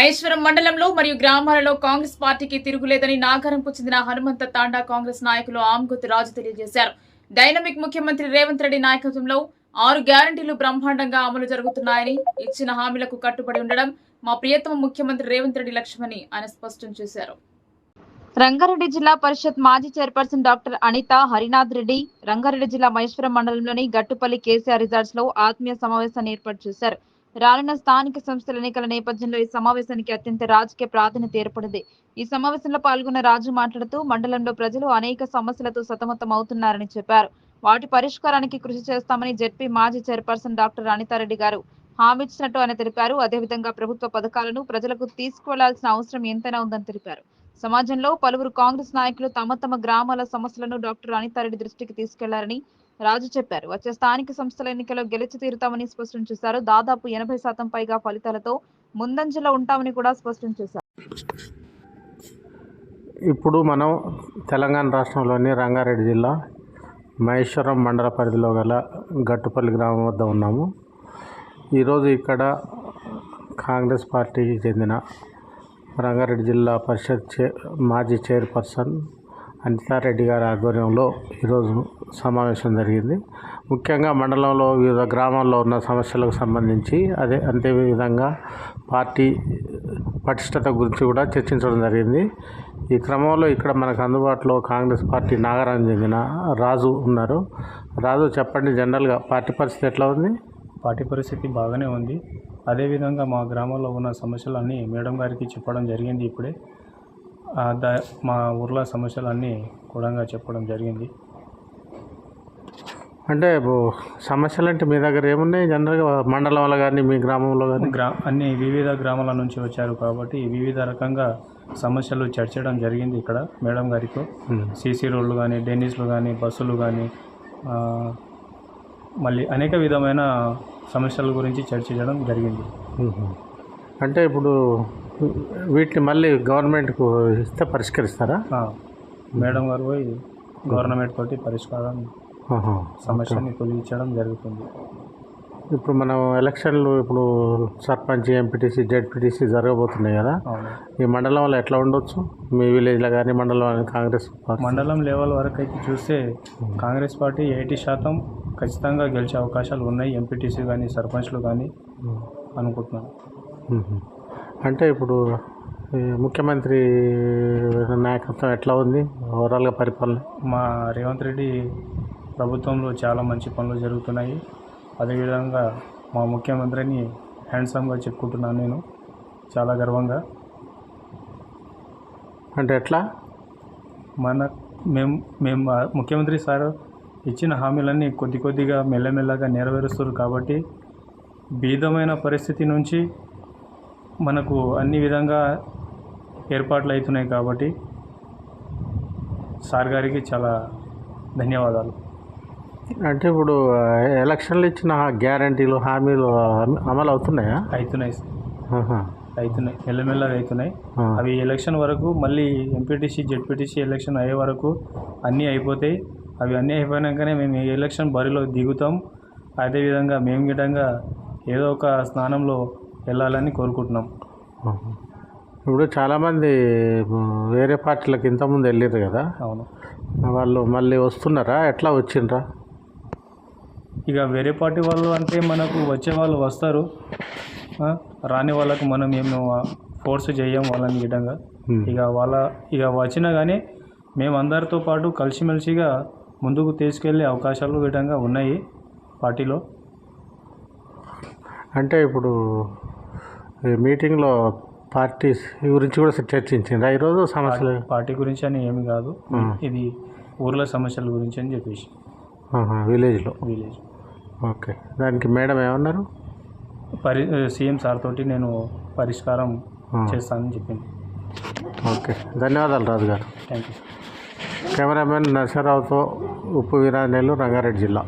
మహేశ్వరం మండలంలో మరియు గ్రామాలలో కాంగ్రెస్ పార్టీకి తిరుగులేదని నాగారంకు చెందిన హనుమంత తాండా కాంగ్రెస్ నాయకులు ఆమ్గుత్ రాజు తెలియజేశారు. డైనమిక్ ముఖ్యమంత్రి రేవంత్ రెడ్డి నాయకత్వంలో ఆరు గ్యారంటీలు బ్రహ్మాండంగా అమలు జరుగుతున్నాయని ఇచ్చిన హామీలకు కట్టుబడి ఉండడం మా ప్రియతమ ముఖ్యమంత్రి రేవంత్ రెడ్డి లక్ష్యమని ఆయన స్పష్టం చేశారు. రంగారెడ్డి జిల్లా పరిషత్ మాజీ చైర్పర్సన్ డాక్టర్ అనిత హరినాథ్ రెడ్డి రంగారెడ్డి జిల్లా మహేశ్వరం మండలంలోని గట్టుపల్లి కేసీఆర్ రిసార్ట్స్లో ఆత్మీయ సమావేశాన్ని ఏర్పాటు చేశారు. రానున్న స్థానిక సంస్థల ఎన్నికల నేపథ్యంలో ఈ సమావేశానికి అత్యంత రాజకీయ ప్రాధాన్యత ఏర్పడింది. ఈ సమావేశంలో పాల్గొన్న రాజు మాట్లాడుతూ మండలంలో ప్రజలు అనేక సమస్యలతో సతమతం అవుతున్నారని చెప్పారు. వాటి పరిష్కారానికి కృషి చేస్తామని జెడ్పీ మాజీ చైర్పర్సన్ డాక్టర్ అనితారెడ్డి గారు హామీ ఇచ్చినట్టు ఆయన తెలిపారు. అదేవిధంగా ప్రభుత్వ పథకాలను ప్రజలకు తీసుకువెళ్ళాల్సిన అవసరం ఎంతైనా ఉందని తెలిపారు. సమాజంలో పలువురు కాంగ్రెస్ నాయకులు తమ తమ గ్రామాల సమస్యలను డాక్టర్ అనితారెడ్డి దృష్టికి తీసుకెళ్ళారని రాజు చెప్పారు. వచ్చే స్థానిక సంస్థల ఎన్నికల్లో గెలిచి తీరుతామని స్పష్టం చేశారు. దాదాపు ఎనభై శాతం పైగా ఫలితాలతో ముందంజలో ఉంటామని కూడా స్పష్టం చేశారు. ఇప్పుడు మనం తెలంగాణ రాష్ట్రంలోని రంగారెడ్డి జిల్లా మహేశ్వరం మండల పరిధిలో గల గట్టుపల్లి గ్రామం వద్ద ఉన్నాము. ఈరోజు ఇక్కడ కాంగ్రెస్ పార్టీకి చెందిన రంగారెడ్డి జిల్లా పరిషత్ చే మాజీ చైర్పర్సన్ అనితారెడ్డి గారి ఆధ్వర్యంలో ఈరోజు సమావేశం జరిగింది. ముఖ్యంగా మండలంలో వివిధ గ్రామాల్లో ఉన్న సమస్యలకు సంబంధించి అదే అంతే విధంగా పార్టీ పటిష్టత గురించి కూడా చర్చించడం జరిగింది. ఈ క్రమంలో ఇక్కడ మనకు అందుబాటులో కాంగ్రెస్ పార్టీ నాగరాజు చెందిన రాజు ఉన్నారు. రాజు చెప్పండి జనరల్గా పార్టీ పరిస్థితి ఎట్లా ఉంది? పార్టీ పరిస్థితి బాగానే ఉంది. అదేవిధంగా మా గ్రామంలో ఉన్న సమస్యలన్నీ మేడం గారికి చెప్పడం జరిగింది ఇప్పుడే. దా మా ఊర్లో సమస్యలన్నీ కూడా చెప్పడం జరిగింది. అంటే సమస్యలు అంటే మీ దగ్గర ఏమున్నాయి? జనరల్గా మండలంలో కానీ మీ గ్రామంలో కానీ గ్రా అన్ని వివిధ గ్రామాల నుంచి వచ్చారు కాబట్టి వివిధ రకంగా సమస్యలు చర్చడం జరిగింది ఇక్కడ మేడం గారితో. సీసీ రోడ్లు కానీ డెన్నిస్లు కానీ బస్సులు కానీ మళ్ళీ అనేక విధమైన సమస్యల గురించి చర్చించడం జరిగింది. అంటే ఇప్పుడు వీటిని మళ్ళీ గవర్నమెంట్కు ఇస్తే పరిష్కరిస్తారా? మేడం గారు పోయి గవర్నమెంట్ తోటి పరిష్కారం. సమస్యని తొలగించడం జరుగుతుంది. ఇప్పుడు మనం ఎలక్షన్లు ఇప్పుడు సర్పంచ్ ఎంపీటీసీ జెడ్పీటీసీ జరగబోతున్నాయి కదా? ఈ మండలంలో ఎట్లా ఉండొచ్చు? మీ విలేజ్లో కానీ మండలం కాంగ్రెస్ మండలం లెవెల్ వరకు అయితే చూస్తే కాంగ్రెస్ పార్టీ ఎయిటీ శాతం ఖచ్చితంగా గెలిచే అవకాశాలు ఉన్నాయి ఎంపీటీసీ కానీ సర్పంచ్లు కానీ అనుకుంటున్నాను. అంటే ఇప్పుడు ముఖ్యమంత్రి నాయకత్వం ఎట్లా ఉంది? ఓవరాల్గా పరిపాలన? మా రేవంత్ రెడ్డి ప్రభుత్వంలో చాలా మంచి పనులు జరుగుతున్నాయి. అదేవిధంగా మా ముఖ్యమంత్రిని హ్యాండ్సమ్గా చెప్పుకుంటున్నాను నేను. చాలా గర్వంగా. అంటే ఎట్లా? మన మేము మేము ముఖ్యమంత్రి సార్ ఇచ్చిన హామీలన్నీ కొద్ది కొద్దిగా మెల్లమెల్లగా నెరవేరుస్తారు కాబట్టి బీదమైన పరిస్థితి నుంచి మనకు అన్ని విధంగా ఏర్పాట్లు అవుతున్నాయి కాబట్టి సార్ గారికి చాలా ధన్యవాదాలు. అంటే ఇప్పుడు ఎలక్షన్లు ఇచ్చిన గ్యారంటీలు హామీలు అమ- అమలు అవుతున్నాయా? అవుతున్నాయి. అవుతున్నాయి. మెల్లమెల్లగా అవుతున్నాయి. అవి ఎలక్షన్ వరకు మళ్ళీ ఎంపీటీసీ జెడ్పీటీసీ ఎలక్షన్ అయ్యే వరకు అన్నీ అయిపోతాయి. అవి అన్నీ అయిపోయినాకనే మేము ఎలక్షన్ బరిలో దిగుతాం. అదేవిధంగా మేము గిటంగా ఏదో ఒక స్నానంలో వెళ్ళాలని కోరుకుంటున్నాం. ఇప్పుడు చాలామంది వేరే పార్టీలకు ఇంతకుముందు వెళ్ళారు కదా? అవును. వాళ్ళు మళ్ళీ వస్తున్నారా? ఎట్లా వచ్చిండ్రా? ఇక వేరే పార్టీ వాళ్ళు అంటే మనకు వచ్చే వాళ్ళు వస్తారు. రాని వాళ్ళకు మనం ఏమో ఫోర్స్ చేయం వాళ్ళని గిటంగా మ్. ఇక వాళ్ళ ఇక వచ్చినా కానీ మేము అందరితో పాటు కలిసిమెలిసిగా ముందుకు తీసుకెళ్ళే అవకాశాలు విధంగా ఉన్నాయి పార్టీలో. అంటే ఇప్పుడు మీటింగ్లో పార్టీ గురించి కూడా చర్చించిండ్రా? ఈరోజు సమస్యలు? పార్టీ గురించి అని ఏమి కాదు. ఇది ఊర్ల సమస్యల గురించి అని చెప్పేసి. విలేజ్లో? విలేజ్. ఓకే. దానికి మేడం ఏమన్నారు? పరి సీఎం సార్ తోటి నేను పరిష్కారం. చేస్తానని చెప్పింది. ఓకే. ధన్యవాదాలు రాజు గారు థ్యాంక్ యూ కెమెరామెన్ నరసరావుతో ఉప్పు వీరాంజనేయులు రంగారెడ్డి జిల్లా.